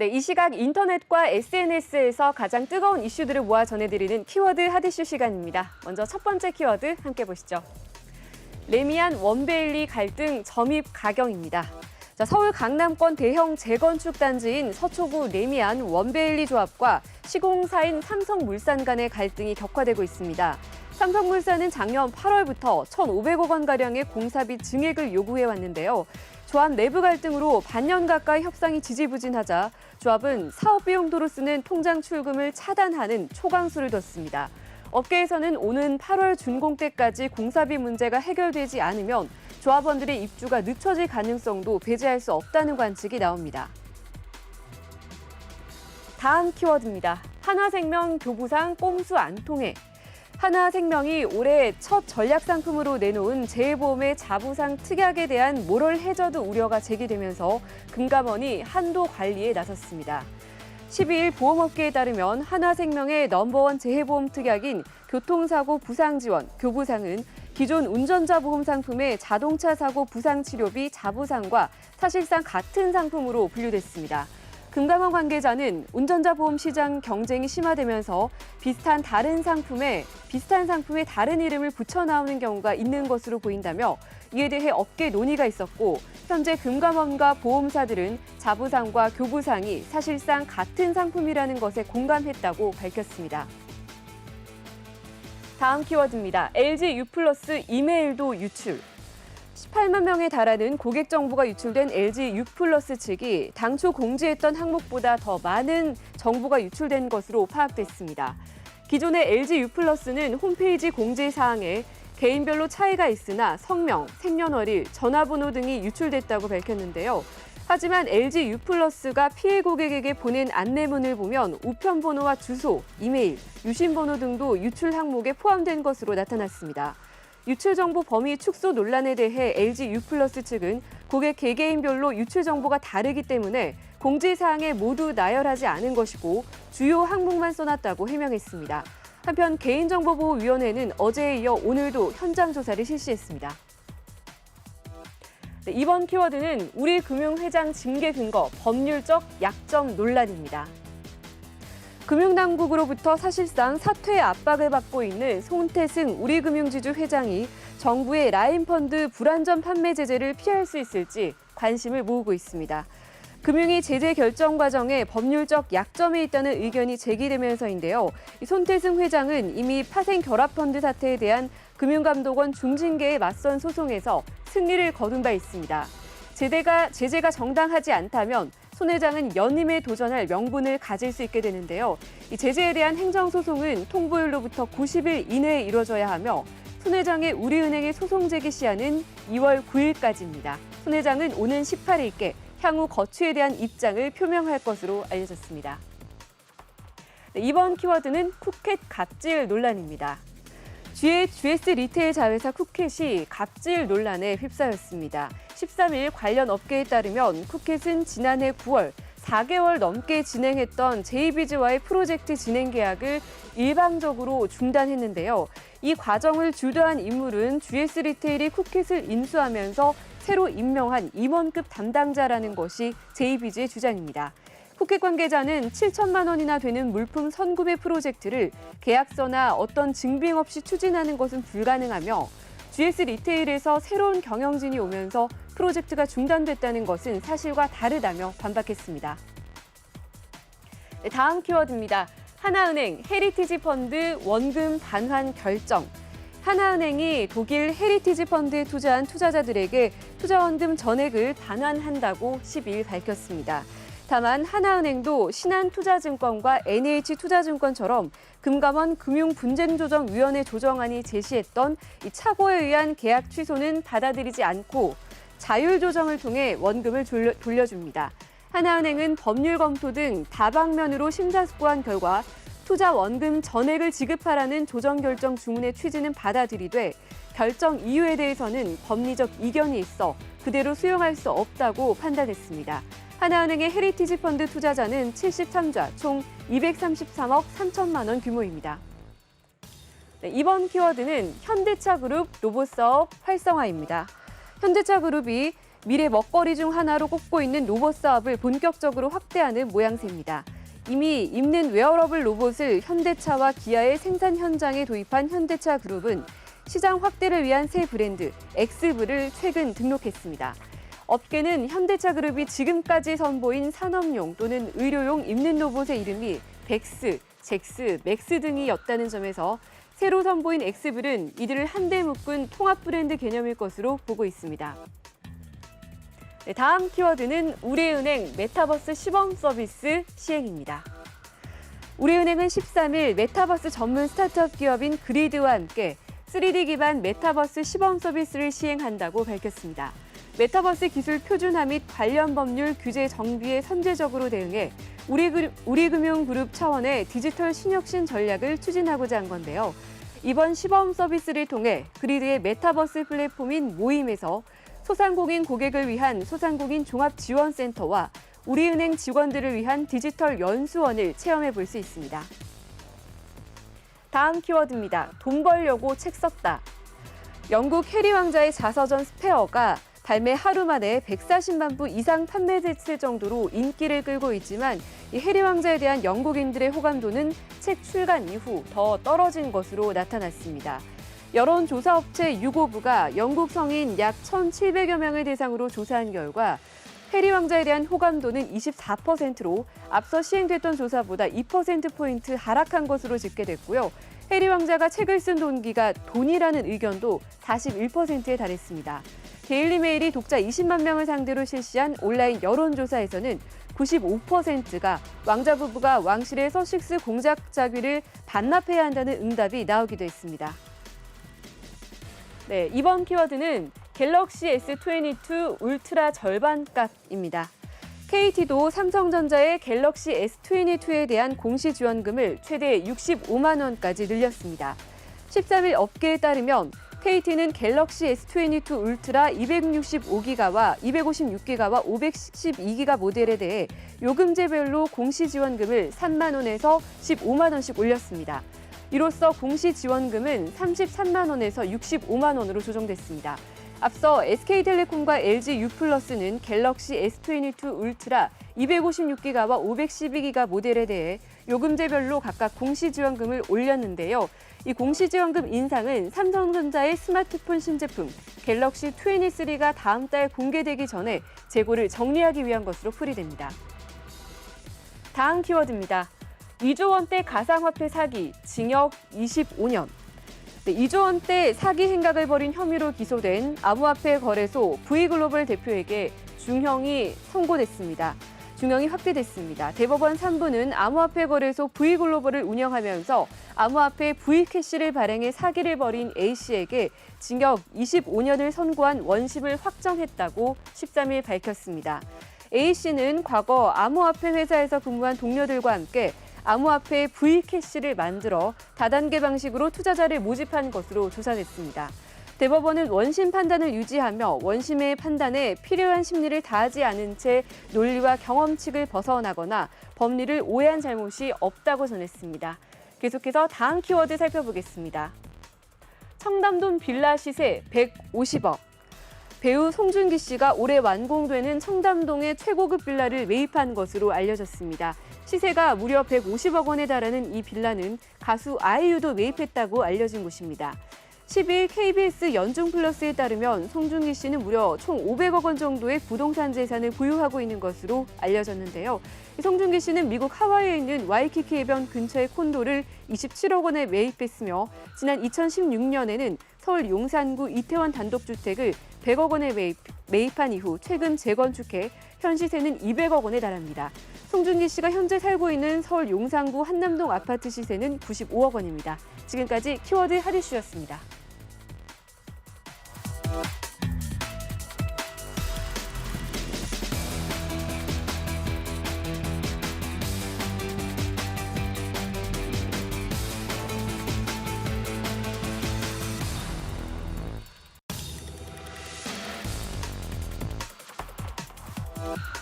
네, 이 시각 인터넷과 SNS에서 가장 뜨거운 이슈들을 모아 전해드리는 키워드 하드슈 시간입니다. 먼저 첫 번째 키워드 함께 보시죠. 레미안 원베일리 갈등 점입 가경입니다. 자, 서울 강남권 대형 재건축 단지인 서초구 레미안 원베일리 조합과 시공사인 삼성물산 간의 갈등이 격화되고 있습니다. 삼성물산은 작년 8월부터 1,500억 원가량의 공사비 증액을 요구해 왔는데요. 조합 내부 갈등으로 반년 가까이 협상이 지지부진하자 조합은 사업 비 용도로 쓰는 통장 출금을 차단하는 초강수를 뒀습니다. 업계에서는 오는 8월 준공 때까지 공사비 문제가 해결되지 않으면 조합원들의 입주가 늦춰질 가능성도 배제할 수 없다는 관측이 나옵니다. 다음 키워드입니다. 한화생명 교부상 꼼수 안 통해. 하나생명이 올해 첫 전략 상품으로 내놓은 재해보험의 자부상 특약에 대한 모럴 해저드 우려가 제기되면서 금감원이 한도 관리에 나섰습니다. 12일 보험업계에 따르면 하나생명의 넘버원 재해보험 특약인 교통사고 부상지원, 교부상은 기존 운전자 보험 상품의 자동차 사고 부상 치료비 자부상과 사실상 같은 상품으로 분류됐습니다. 금감원 관계자는 운전자 보험 시장 경쟁이 심화되면서 비슷한 다른 상품에 비슷한 상품에 다른 이름을 붙여 나오는 경우가 있는 것으로 보인다며 이에 대해 업계 논의가 있었고 현재 금감원과 보험사들은 자부상과 교부상이 사실상 같은 상품이라는 것에 공감했다고 밝혔습니다. 다음 키워드입니다. LG U 플러스 이메일도 유출. 18만 명에 달하는 고객 정보가 유출된 LG U 측이 당초 공지했던 항목보다 더 많은 정보가 유출된 것으로 파악됐습니다. 기존의 LG U 플러스는 홈페이지 공지 사항에 개인별로 차이가 있으나 성명, 생년월일, 전화번호 등이 유출됐다고 밝혔는데요. 하지만 LG U 플러스가 피해 고객에게 보낸 안내문을 보면 우편번호와 주소, 이메일, 유심번호 등도 유출 항목에 포함된 것으로 나타났습니다. 유출 정보 범위 축소 논란에 대해 LG U 플러스 측은 고객 개개인별로 유출 정보가 다르기 때문에 공지 사항에 모두 나열하지 않은 것이고 주요 항목만 써놨다고 해명했습니다. 한편 개인정보보호위원회는 어제에 이어 오늘도 현장 조사를 실시했습니다. 네, 이번 키워드는 우리 금융회장 징계 근거 법률적 약점 논란입니다. 금융당국으로부터 사실상 사퇴 압박을 받고 있는 손태승 우리금융지주 회장이 정부의 라인펀드 불안전 판매 제재를 피할 수 있을지 관심을 모으고 있습니다. 금융위 제재 결정 과정에 법률적 약점이 있다는 의견이 제기되면서인데요. 이 손태승 회장은 이미 파생 결합펀드 사태에 대한 금융감독원 중징계에 맞선 소송에서 승리를 거둔 바 있습니다. 제대가, 제재가 정당하지 않다면 손 회장은 연임에 도전할 명분을 가질 수 있게 되는데요. 이 제재에 대한 행정소송은 통보일로부터 90일 이내에 이뤄져야 하며 손 회장의 우리은행의 소송 제기 시한은 2월 9일까지입니다. 손 회장은 오는 18일께 향후 거취에 대한 입장을 표명할 것으로 알려졌습니다. 네, 이번 키워드는 쿠켓 갑질 논란입니다. GS 리테일 자회사 쿠켓이 갑질 논란에 휩싸였습니다. 13일 관련 업계에 따르면 쿠켓은 지난해 9월 4개월 넘게 진행했던 제이비즈와의 프로젝트 진행 계약을 일방적으로 중단했는데요. 이 과정을 주도한 인물은 GS 리테일이 쿠켓을 인수하면서 새로 임명한 임원급 담당자라는 것이 제이비즈의 주장입니다. 쿠켓 관계자는 7천만 원이나 되는 물품 선구매 프로젝트를 계약서나 어떤 증빙 없이 추진하는 것은 불가능하며 GS 리테일에서 새로운 경영진이 오면서 프로젝트가 중단됐다는 것은 사실과 다르다며 반박했습니다. 네, 다음 키워드입니다. 하나은행 헤리티지 펀드 원금 반환 결정. 하나은행이 독일 헤리티지 펀드에 투자한 투자자들에게 투자원금 전액을 반환한다고 12일 밝혔습니다. 다만 하나은행도 신한투자증권과 NH투자증권처럼 금감원 금융분쟁조정위원회 조정안이 제시했던 이 착오에 의한 계약 취소는 받아들이지 않고 자율 조정을 통해 원금을 돌려, 돌려 줍니다. 하나은행은 법률 검토 등 다방면으로 심사숙고한 결과 투자 원금 전액을 지급하라는 조정 결정 주문의 취지는 받아들이되 결정 이유에 대해서는 법리적 이견이 있어 그대로 수용할 수 없다고 판단했습니다. 하나은행의 헤리티지 펀드 투자자는 73자, 총 233억 3천만 원 규모입니다. 네, 이번 키워드는 현대차 그룹 로봇 사업 활성화입니다. 현대차 그룹이 미래 먹거리 중 하나로 꼽고 있는 로봇 사업을 본격적으로 확대하는 모양새입니다. 이미 입는 웨어러블 로봇을 현대차와 기아의 생산 현장에 도입한 현대차 그룹은 시장 확대를 위한 새 브랜드 엑스브를 최근 등록했습니다. 업계는 현대차 그룹이 지금까지 선보인 산업용 또는 의료용 입는 로봇의 이름이 벡스, 잭스, 맥스 등이었다는 점에서 새로 선보인 엑스블은 이들을 한데 묶은 통합 브랜드 개념일 것으로 보고 있습니다. 네, 다음 키워드는 우리은행 메타버스 시범 서비스 시행입니다. 우리은행은 13일 메타버스 전문 스타트업 기업인 그리드와 함께 3D 기반 메타버스 시범 서비스를 시행한다고 밝혔습니다. 메타버스 기술 표준화 및 관련 법률 규제 정비에 선제적으로 대응해 우리금융그룹 차원의 디지털 신혁신 전략을 추진하고자 한 건데요. 이번 시범 서비스를 통해 그리드의 메타버스 플랫폼인 모임에서 소상공인 고객을 위한 소상공인 종합지원센터와 우리은행 직원들을 위한 디지털 연수원을 체험해 볼 수 있습니다. 다음 키워드입니다. 돈 벌려고 책 썼다. 영국 해리 왕자의 자서전 스페어가 발매 하루 만에 140만 부 이상 판매됐을 정도로 인기를 끌고 있지만 이 해리 왕자에 대한 영국인들의 호감도는 책 출간 이후 더 떨어진 것으로 나타났습니다. 여론조사업체 유고부가 영국 성인 약 1,700여 명을 대상으로 조사한 결과 해리 왕자에 대한 호감도는 24%로 앞서 시행됐던 조사보다 2%포인트 하락한 것으로 집계됐고요. 해리 왕자가 책을 쓴 동기가 돈이라는 의견도 41%에 달했습니다. 데일리메일이 독자 20만 명을 상대로 실시한 온라인 여론조사에서는 95%가 왕자 부부가 왕실의 서식스 공작 자귀를 반납해야 한다는 응답이 나오기도 했습니다. 네, 이번 키워드는 갤럭시 S22 울트라 절반값입니다. KT도 삼성전자의 갤럭시 S22에 대한 공시 지원금을 최대 65만 원까지 늘렸습니다. 13일 업계에 따르면 KT는 갤럭시 S22 울트라 265기가와 256기가와 512기가 모델에 대해 요금제별로 공시 지원금을 3만 원에서 15만 원씩 올렸습니다. 이로써 공시 지원금은 33만 원에서 65만 원으로 조정됐습니다. 앞서 SK텔레콤과 LG U+는 갤럭시 S22 울트라 256기가와 512기가 모델에 대해 요금제별로 각각 공시 지원금을 올렸는데요. 이 공시지원금 인상은 삼성전자의 스마트폰 신제품 갤럭시 23가 다음 달 공개되기 전에 재고를 정리하기 위한 것으로 풀이됩니다. 다음 키워드입니다. 2조 원대 가상화폐 사기, 징역 25년. 네, 2조 원대 사기 행각을 벌인 혐의로 기소된 암호화폐 거래소 V글로벌 대표에게 중형이 선고됐습니다. 중형이 확대됐습니다. 대법원 3부는 암호화폐 거래소 V글로벌을 운영하면서 암호화폐 V캐시를 발행해 사기를 벌인 A씨에게 징역 25년을 선고한 원심을 확정했다고 13일 밝혔습니다. A씨는 과거 암호화폐 회사에서 근무한 동료들과 함께 암호화폐 V캐시를 만들어 다단계 방식으로 투자자를 모집한 것으로 조사됐습니다. 대법원은 원심 판단을 유지하며 원심의 판단에 필요한 심리를 다하지 않은 채 논리와 경험칙을 벗어나거나 법리를 오해한 잘못이 없다고 전했습니다. 계속해서 다음 키워드 살펴보겠습니다. 청담동 빌라 시세 150억. 배우 송중기 씨가 올해 완공되는 청담동의 최고급 빌라를 매입한 것으로 알려졌습니다. 시세가 무려 150억 원에 달하는 이 빌라는 가수 아이유도 매입했다고 알려진 곳입니다. 10일 KBS 연중 플러스에 따르면 송중기 씨는 무려 총 500억 원 정도의 부동산 재산을 보유하고 있는 것으로 알려졌는데요. 송중기 씨는 미국 하와이에 있는 와이키키 해변 근처의 콘도를 27억 원에 매입했으며 지난 2016년에는 서울 용산구 이태원 단독주택을 100억 원에 매입, 매입한 이후 최근 재건축해 현 시세는 200억 원에 달합니다. 송중기 씨가 현재 살고 있는 서울 용산구 한남동 아파트 시세는 95억 원입니다. 지금까지 키워드 하리슈였습니다. you